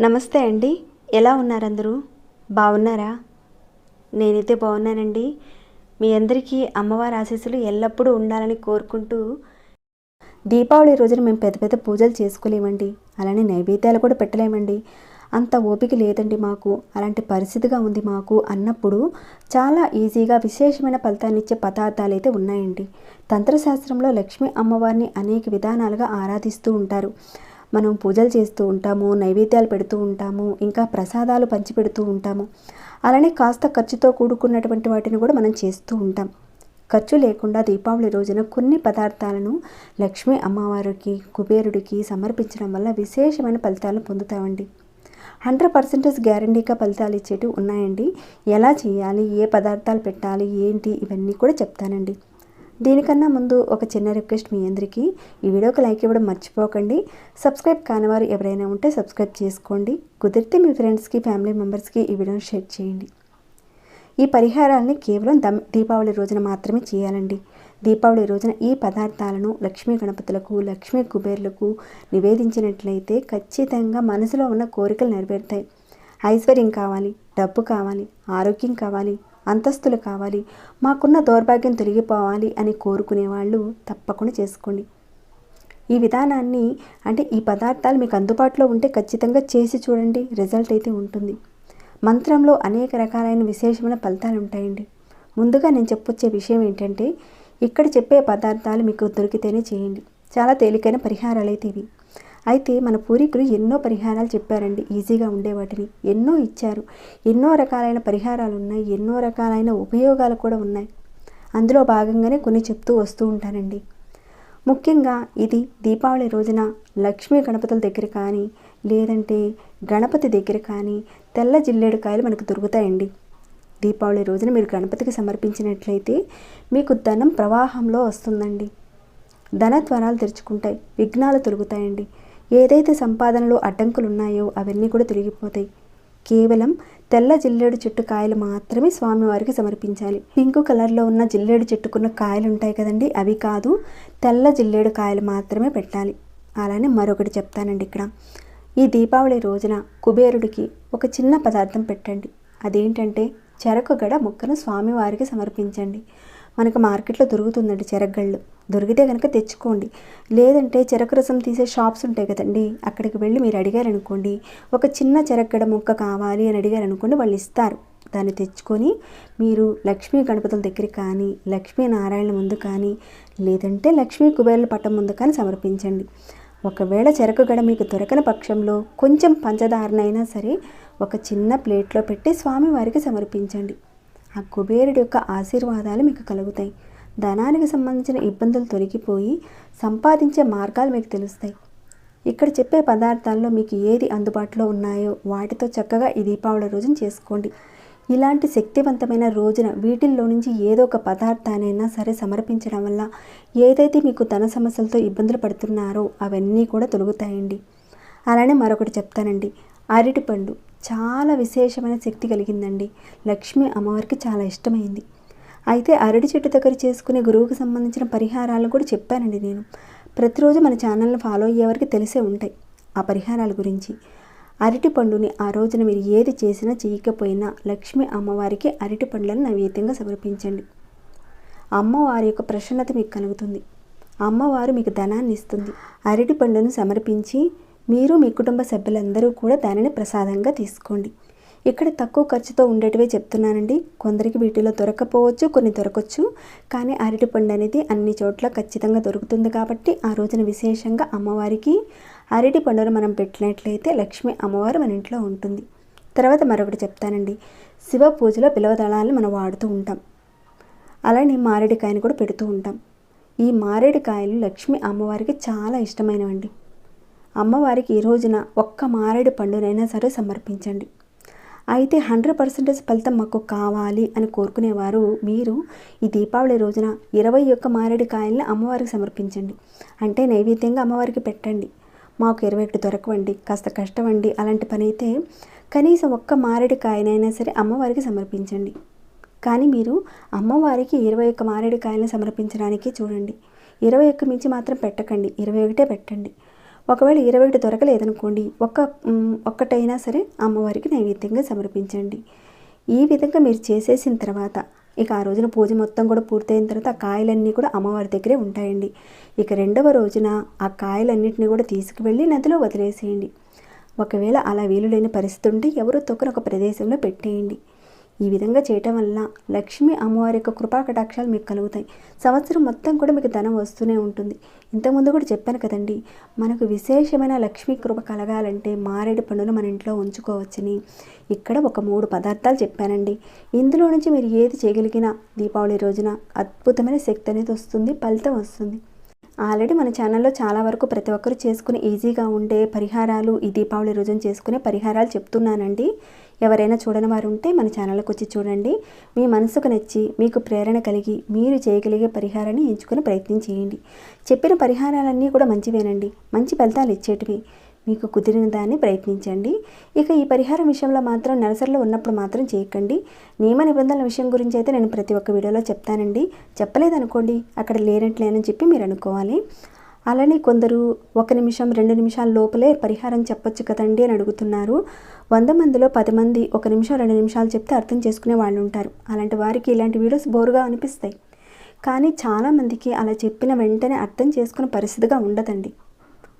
నమస్తే అండి. ఎలా ఉన్నారు అందరూ బాగున్నారా? నేనైతే బాగున్నానండి. మీ అందరికీ అమ్మవారి ఆశీస్సులు ఎల్లప్పుడూ ఉండాలని కోరుకుంటూ దీపావళి రోజున మేము పెద్ద పెద్ద పూజలు చేసుకోలేమండి. అలానే నైవేద్యాలు కూడా పెట్టలేమండి. అంత ఓపిక లేదండి మాకు. అలాంటి పరిస్థితిగా ఉంది మాకు అన్నప్పుడు చాలా ఈజీగా విశేషమైన ఫలితాన్ని ఇచ్చే పదార్థాలు అయితే ఉన్నాయండి. తంత్రశాస్త్రంలో లక్ష్మీ అమ్మవారిని అనేక విధానాలుగా ఆరాధిస్తూ ఉంటారు. మనం పూజలు చేస్తూ ఉంటాము నైవేద్యాలు పెడుతూ ఉంటాము ఇంకా ప్రసాదాలు పంచిపెడుతూ ఉంటాము. అలానే కాస్త ఖర్చుతో కూడుకున్నటువంటి వాటిని కూడా మనం చేస్తూ ఉంటాం. ఖర్చు లేకుండా దీపావళి రోజున కొన్ని పదార్థాలను లక్ష్మీ అమ్మవారికి కుబేరుడికి సమర్పించడం వల్ల విశేషమైన ఫలితాలను పొందుతామండి. హండ్రెడ్ పర్సెంటేజ్ గ్యారంటీగా ఫలితాలు ఇచ్చేటివి ఉన్నాయండి. ఎలా చేయాలి? ఏ పదార్థాలు పెట్టాలి? ఏంటి? ఇవన్నీ కూడా చెప్తానండి. దీనికన్నా ముందు ఒక చిన్న రిక్వెస్ట్ మీ అందరికీ. ఈ వీడియోకి లైక్ ఇవ్వడం మర్చిపోకండి. సబ్స్క్రైబ్ కానివారు ఎవరైనా ఉంటే సబ్స్క్రైబ్ చేసుకోండి. కుదిరితే మీ ఫ్రెండ్స్కి ఫ్యామిలీ మెంబర్స్కి ఈ వీడియోని షేర్ చేయండి. ఈ పరిహారాలని కేవలం దీపావళి రోజున మాత్రమే చేయాలండి. దీపావళి రోజున ఈ పదార్థాలను లక్ష్మీ గణపతులకు లక్ష్మీ కుబేర్లకు నివేదించినట్లయితే ఖచ్చితంగా మనసులో ఉన్న కోరికలు నెరవేరుతాయి. ఐశ్వర్యం కావాలి డబ్బు కావాలి ఆరోగ్యం కావాలి అంతస్తులు కావాలి మాకున్న దౌర్భాగ్యం తొలగిపోవాలి అని కోరుకునే వాళ్ళు తప్పకుండా చేసుకోండి. ఈ విధానాన్ని అంటే ఈ పదార్థాలు మీకు అందుబాటులో ఉంటే ఖచ్చితంగా చేసి చూడండి రిజల్ట్ అయితే ఉంటుంది. మంత్రంలో అనేక రకాలైన విశేషమైన ఫలితాలు ఉంటాయండి. ముందుగా నేను చెప్పొచ్చే విషయం ఏంటంటే ఇక్కడ చెప్పే పదార్థాలు మీకు దొరికితేనే చేయండి. చాలా తేలికైన పరిహారాలు అయితే ఇవి. అయితే మన పూర్వీకులు ఎన్నో పరిహారాలు చెప్పారండి. ఈజీగా ఉండే వాటిని. ఎన్నో ఇచ్చారు. ఎన్నో రకాలైన పరిహారాలు ఉన్నాయి. ఎన్నో రకాలైన ఉపయోగాలు కూడా ఉన్నాయి. అందులో భాగంగానే కొన్ని చెప్తూ వస్తూ ఉంటానండి ముఖ్యంగా ఇది దీపావళి రోజున లక్ష్మీ గణపతుల దగ్గర కానీ లేదంటే గణపతి దగ్గర కానీ తెల్ల జిల్లేడు కాయలు మనకు దొరుకుతాయండి. దీపావళి రోజున మీరు గణపతికి సమర్పించినట్లయితే మీకు ధనం ప్రవాహంలో వస్తుందండి. ధన త్వరాలు తెరుచుకుంటాయి విఘ్నాలు తొలుగుతాయండి. ఏదైతే సంపాదనలో అడ్డంకులు ఉన్నాయో అవన్నీ కూడా తొలగిపోతాయి. కేవలం తెల్ల జిల్లేడు చెట్టు కాయలు మాత్రమే స్వామివారికి సమర్పించాలి. పింక్ కలర్లో ఉన్న జిల్లేడు చెట్టుకున్న కాయలు ఉంటాయి కదండి అవి కాదు తెల్ల జిల్లేడు కాయలు మాత్రమే పెట్టాలి. అలానే మరొకటి చెప్తానండి ఇక్కడ. ఈ దీపావళి రోజున కుబేరుడికి ఒక చిన్న పదార్థం పెట్టండి. అదేంటంటే చెరకు గడ ముక్కను స్వామివారికి సమర్పించండి. మనకు మార్కెట్లో దొరుకుతుందండి చెరగళ్ళు. దొరికితే కనుక తెచ్చుకోండి. లేదంటే చెరకు రసం తీసే షాప్స్ ఉంటాయి కదండి అక్కడికి వెళ్ళి మీరు అడిగారనుకోండి ఒక చిన్న చెరగడ ముక్క కావాలి అని అడిగారనుకోండి వాళ్ళు ఇస్తారు. దాన్ని తెచ్చుకొని మీరు లక్ష్మీ గణపతుల దగ్గర కానీ లక్ష్మీ నారాయణ ముందు కానీ లేదంటే లక్ష్మీ కుబేరుల పట్టం ముందు కానీ సమర్పించండి. ఒకవేళ చెరకు గడ మీకు దొరకని పక్షంలో కొంచెం పంచదారనైనా సరే ఒక చిన్న ప్లేట్లో పెట్టి స్వామివారికి సమర్పించండి. ఆ కుబేరుడి యొక్క ఆశీర్వాదాలు మీకు కలుగుతాయి. ధనానికి సంబంధించిన ఇబ్బందులు తొలగిపోయి సంపాదించే మార్గాలు మీకు తెలుస్తాయి. ఇక్కడ చెప్పే పదార్థాల్లో మీకు ఏది అందుబాటులో ఉన్నాయో వాటితో చక్కగా ఈ దీపావళి రోజున చేసుకోండి. ఇలాంటి శక్తివంతమైన రోజున వీటిల్లో నుంచి ఏదో ఒక పదార్థానైనా సరే సమర్పించడం వల్ల ఏదైతే మీకు ధన సమస్యలతో ఇబ్బందులు పడుతున్నారో అవన్నీ కూడా తొలగుతాయండి. అలానే మరొకటి చెప్తానండి. అరటిపండు. చాలా విశేషమైన శక్తి కలిగిందండి. లక్ష్మి అమ్మవారికి చాలా ఇష్టమైంది. అయితే అరటి చెట్టు దగ్గర చేసుకునే గురువుకు సంబంధించిన పరిహారాలు కూడా చెప్పానండి నేను. ప్రతిరోజు మన ఛానల్ని ఫాలో అయ్యేవారికి తెలిసే ఉంటాయి ఆ పరిహారాల గురించి. అరటి పండుని ఆ రోజున మీరు ఏది చేసినా చేయకపోయినా లక్ష్మి అమ్మవారికి అరటి పండ్లను నైవేద్యంగా సమర్పించండి. అమ్మవారి యొక్క ప్రసన్నత మీకు కలుగుతుంది. అమ్మవారు మీకు ధనాన్ని ఇస్తుంది. అరటి పండును సమర్పించి మీరు మీ కుటుంబ సభ్యులందరూ కూడా దానిని ప్రసాదంగా తీసుకోండి. ఇక్కడ తక్కువ ఖర్చుతో ఉండేటివే చెప్తున్నానండి. కొందరికి వీటిలో దొరకపోవచ్చు కొన్ని దొరకవచ్చు కానీ అరటిపండు అనేది అన్ని చోట్ల ఖచ్చితంగా దొరుకుతుంది కాబట్టి ఆ రోజున విశేషంగా అమ్మవారికి అరటి పండును మనం పెట్టినట్లయితే లక్ష్మి అమ్మవారు మన ఇంట్లో ఉంటుంది. తర్వాత మరొకటి చెప్తానండి. శివ పూజలో పిలవదళాలను మనం వాడుతూ ఉంటాం. అలానే మారేడికాయని కూడా పెడుతూ ఉంటాం. ఈ మారేడికాయలు లక్ష్మి అమ్మవారికి చాలా ఇష్టమైనవండి. అమ్మవారికి ఈ రోజున ఒక్క మారేడు పండునైనా సరే సమర్పించండి. అయితే హండ్రెడ్ పర్సెంటేజ్ ఫలితం మాకు కావాలి అని కోరుకునేవారు మీరు ఈ దీపావళి రోజున ఇరవై ఒక్క మారేడు కాయల్ని అమ్మవారికి సమర్పించండి. అంటే నైవేద్యంగా అమ్మవారికి పెట్టండి. మాకు ఇరవై ఒకటి దొరకవండి కాస్త కష్టమండి అలాంటి పని అయితే కనీసం ఒక్క మారేడు కాయనైనా సరే అమ్మవారికి సమర్పించండి. కానీ మీరు అమ్మవారికి ఇరవై ఒక్క మారేడు కాయలను సమర్పించడానికి చూడండి. ఇరవై ఒక్క మించి మాత్రం పెట్టకండి ఇరవై ఒకటే పెట్టండి. ఒకవేళ ఇరవై ఒకటి దొరకలేదనుకోండి ఒక్క ఒక్కటైనా సరే అమ్మవారికి నైవేద్యంగా సమర్పించండి. ఈ విధంగా మీరు చేసేసిన తర్వాత ఇక ఆ రోజున పూజ మొత్తం కూడా పూర్తయిన తర్వాత ఆ కాయలన్నీ కూడా అమ్మవారి దగ్గరే ఉంటాయండి. ఇక రెండవ రోజున ఆ కాయలన్నింటినీ కూడా తీసుకువెళ్ళి నదిలో వదిలేసేయండి. ఒకవేళ అలా వీలు లేని పరిస్థితి ఉంటే ఎవరో తొక్కరు ఒక ప్రదేశంలో పెట్టేయండి. ఈ విధంగా చేయటం వల్ల లక్ష్మి అమ్మవారి యొక్క కృపా కటాక్షాలు మీకు కలుగుతాయి. సంవత్సరం మొత్తం కూడా మీకు ధనం వస్తూనే ఉంటుంది. ఇంతకుముందు కూడా చెప్పాను కదండి మనకు విశేషమైన లక్ష్మీ కృప కలగాలంటే మారేడు పండును మన ఇంట్లో ఉంచుకోవచ్చని. ఇక్కడ ఒక మూడు పదార్థాలు చెప్పానండి. ఇందులో నుంచి మీరు ఏది చేయగలిగినా దీపావళి రోజున అద్భుతమైన శక్తి అనేది వస్తుంది ఫలితం వస్తుంది. ఆల్రెడీ మన ఛానల్లో చాలా వరకు ప్రతి ఒక్కరు చేసుకుని ఈజీగా ఉండే పరిహారాలు ఈ దీపావళి రోజున చేసుకునే పరిహారాలు చెప్తున్నానండి. ఎవరైనా చూడని వారు ఉంటే మన ఛానల్కి వచ్చి చూడండి. మీ మనసుకు నచ్చి మీకు ప్రేరణ కలిగి మీరు చేయగలిగే పరిహారాన్ని ఎంచుకుని ప్రయత్నం చేయండి. చెప్పిన పరిహారాలన్నీ కూడా మంచివేనండి. మంచి ఫలితాలు ఇచ్చేటివి. మీకు కుదిరిన దాన్ని ప్రయత్నించండి. ఇక ఈ పరిహారం విషయంలో మాత్రం నెలసరిలో ఉన్నప్పుడు మాత్రం చేయకండి. నియమ నిబంధనల విషయం గురించి అయితే నేను ప్రతి ఒక్క వీడియోలో చెప్తానండి. చెప్పలేదనుకోండి. అక్కడ లేనట్లేనని చెప్పి మీరు అనుకోవాలి. అలానే కొందరు ఒక నిమిషం రెండు నిమిషాల లోపలే పరిహారం చెప్పొచ్చు కదండి అని అడుగుతున్నారు. వంద మందిలో పది మంది ఒక నిమిషం రెండు నిమిషాలు చెప్తే అర్థం చేసుకునే వాళ్ళు ఉంటారు. అలాంటి వారికి ఇలాంటి వీడియోస్ బోరుగా అనిపిస్తాయి. కానీ చాలామందికి అలా చెప్పిన వెంటనే అర్థం చేసుకునే పరిస్థితిగా ఉండదండి.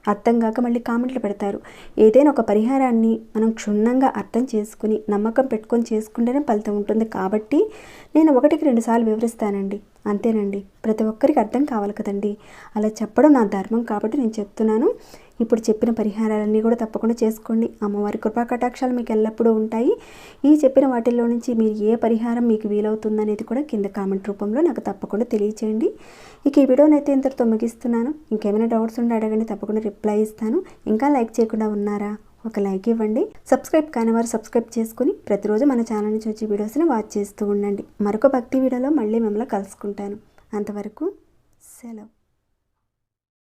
అర్థం కాక మళ్ళీ కామెంట్లు పెడతారు. ఏదైనా ఒక పరిహారాన్ని మనం క్షుణ్ణంగా అర్థం చేసుకుని నమ్మకం పెట్టుకొని చేసుకుంటేనే ఫలితం ఉంటుంది. కాబట్టి నేను ఒకటికి రెండుసార్లు వివరిస్తానండి. అంతేనండి. ప్రతి ఒక్కరికి అర్థం కావాలి కదండి. అలా చెప్పడం నా ధర్మం కాబట్టి నేను చెప్తున్నాను. ఇప్పుడు చెప్పిన పరిహారాలన్నీ కూడా తప్పకుండా చేసుకోండి. అమ్మవారి కృపా కటాక్షాలు మీకు ఎల్లప్పుడూ ఉంటాయి. ఈ చెప్పిన వాటిల్లో నుంచి మీరు ఏ పరిహారం మీకు వీలవుతుందనేది కూడా కింద కామెంట్ రూపంలో నాకు తప్పకుండా తెలియచేయండి. ఇక ఈ వీడియోని అయితే ఇంతటితో ముగిస్తున్నాను. ఇంకేమైనా డౌట్స్ ఉంటే అడగండి. తప్పకుండా రిప్లై ఇస్తాను. ఇంకా లైక్ చేయకుండా ఉన్నారా? ఒక లైక్ ఇవ్వండి. సబ్స్క్రైబ్ కాని వారు సబ్స్క్రైబ్ చేసుకుని ప్రతిరోజు మన ఛానల్ని నుంచి వచ్చే వీడియోస్ని వాచ్ చేస్తూ ఉండండి. మరొక భక్తి వీడియోలో మళ్ళీ మిమ్మల్ని కలుసుకుంటాను. అంతవరకు సెలవు.